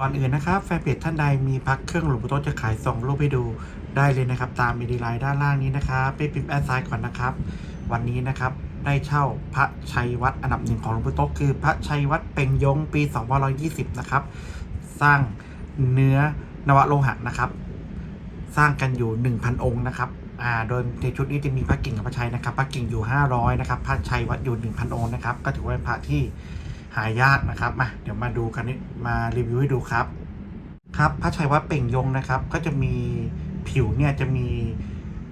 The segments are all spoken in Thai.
ก่อนอื่นนะครับแฟนเพจท่านใดมีพักเครื่องหลวงปู่โต๊ะจะขายส่งรูปให้ดูได้เลยนะครับ ตามมีดีไลน์ด้านล่างนี้นะครับไปพิมพ์แอดไซน์ก่อนนะครับ วันนี้นะครับได้เช่าพระชัยวัดอันดับหนึ่งของหลวงปู่โต๊ะคือพระชัยวัดเป่งยงปี2520 นะครับ สร้างเนื้อนวโลหะนะครับ สร้างกันอยู่ 1,000 องค์นะครับอ่าโดยในชุดนี้จะมีพระกิ่งกับพระชัยนะครับ พระกิ่งอยู่ 500 นะครับพระชัยวัดอยู่ 1,000 องค์นะครับ ก็ถือว่าเป็นพระที่ หายากนะครับมาเดี๋ยวมาดูกันนี่มารีวิวให้ดูครับ ครับพระชัยวัดเป่งยงนะครับ ก็จะมีผิวเนี่ยจะมี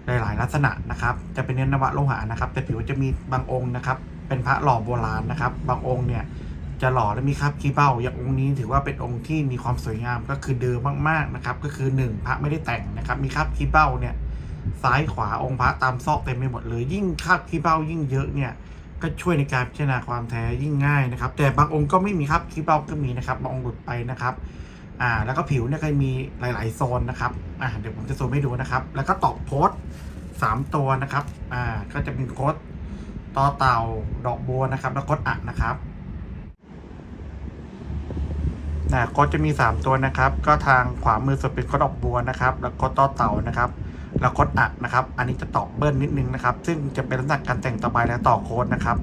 หลาย ๆ ลักษณะนะครับ จะเป็นเนื้อนวะโลหะนะครับ แต่ผิวจะมีบางองค์นะครับ เป็นพระหล่อโบราณนะครับ บางองค์เนี่ยจะหล่อและมีคราบขี้เบ้า อย่างองค์นี้ถือว่าเป็นองค์ที่มีความสวยงามก็คือเดิมมาก ๆ นะครับ ก็คือหนึ่งพระไม่ได้แต่งนะครับ มีคราบขี้เบ้าเนี่ยซ้ายขวาองค์พระตามซอกเต็มไปหมดเลย ยิ่งคราบขี้เบ้ายิ่งเยอะเนี่ย ก็ช่วยในการพิจารณาความแท้ยิ่งง่ายนะครับ แต่บางองค์ก็ไม่มีครับขี้เบ้าก็มีนะครับบางองค์หลุดไปนะครับอ่าแล้วก็ผิวเนี่ยก็มีหลาย ๆ โซนนะครับอ่าเดี๋ยวผมจะโซนให้ดูนะครับ แล้วก็ตอกโพสสามตัวนะครับอ่าก็จะเป็นโค้ดต่อเต่าดอกบัวนะครับ แล้วโค้ดอะนะครับ นะโค้ดจะมี 3 ตัวนะครับ ก็ทางขวามือสุดเป็นโค้ดดอกบัวนะครับ แล้วโคดต่อเต่านะครับ แล้วโค้ดอัดนะครับ อันนี้จะตอกเบิ้ลนิดนึงนะครับ ซึ่งจะเป็นลักษณะการแต่งต่อไปและต่อโค้ดนะครับ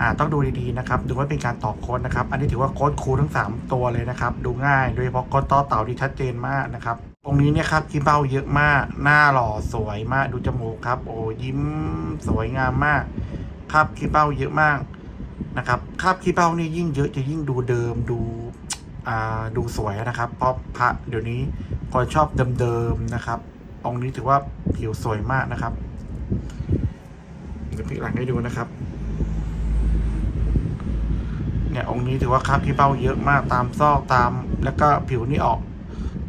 อ่าต้องดูดีๆนะครับ ดูว่าเป็นการต่อโค้ดนะครับ อันนี้ถือว่าโค้ดคูลทั้ง 3 ตัวเลยนะครับ ดูง่าย โดยเฉพาะโค้ดต่อเต่าที่ชัดเจนมากนะครับตรงนี้เนี่ยครับขี้เบ้าเยอะมาก หน้าหล่อสวยมาก ดูจมูกครับ โอ้ยิ้มสวยงามมาก ครับขี้เบ้าเยอะมากนะครับคราบขี้เบ้านี่ยิ่งเยอะจะยิ่งดูเดิมดู ดูสวยนะครับ เพราะพระเดี๋ยวนี้คนชอบเดิมๆนะครับ องค์นี้ถือว่าผิวสวยมากนะครับเดี๋ยวพลิกหลังให้ดูนะครับ เนี่ยองค์นี้ถือว่าคราบขี้เบ้าเยอะมากตามซอกตาม แล้วก็ผิวนี่ออก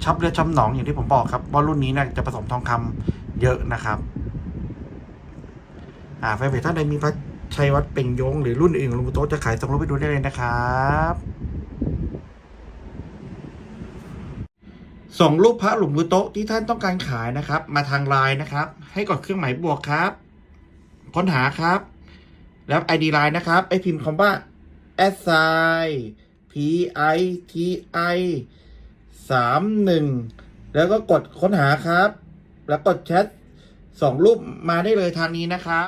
ชับเลือดช้ำหนองอย่างที่ผมบอกครับว่ารุ่นนี้เนี่ยจะผสมทองคำเยอะนะครับ อ่าแฟนเพจท่านใดมีพระชัยวัดเป่งยงหรือรุ่นอื่นของลุงโต๊ะจะขายส่งรูปไปดูได้เลยนะครับ ส่งรูปพระหลวงปู่โต๊ะที่ท่านต้องการขายนะครับ มาทางไลน์นะครับ ให้กดเครื่องหมายบวกครับ ค้นหาครับ แล้ว ID ไลน์นะครับไอพิมพ์คำว่า s i p i t i สามหนึ่งแล้วก็กดค้นหาครับ แล้วกดแชทส่งรูปมาได้เลยทางนี้นะครับ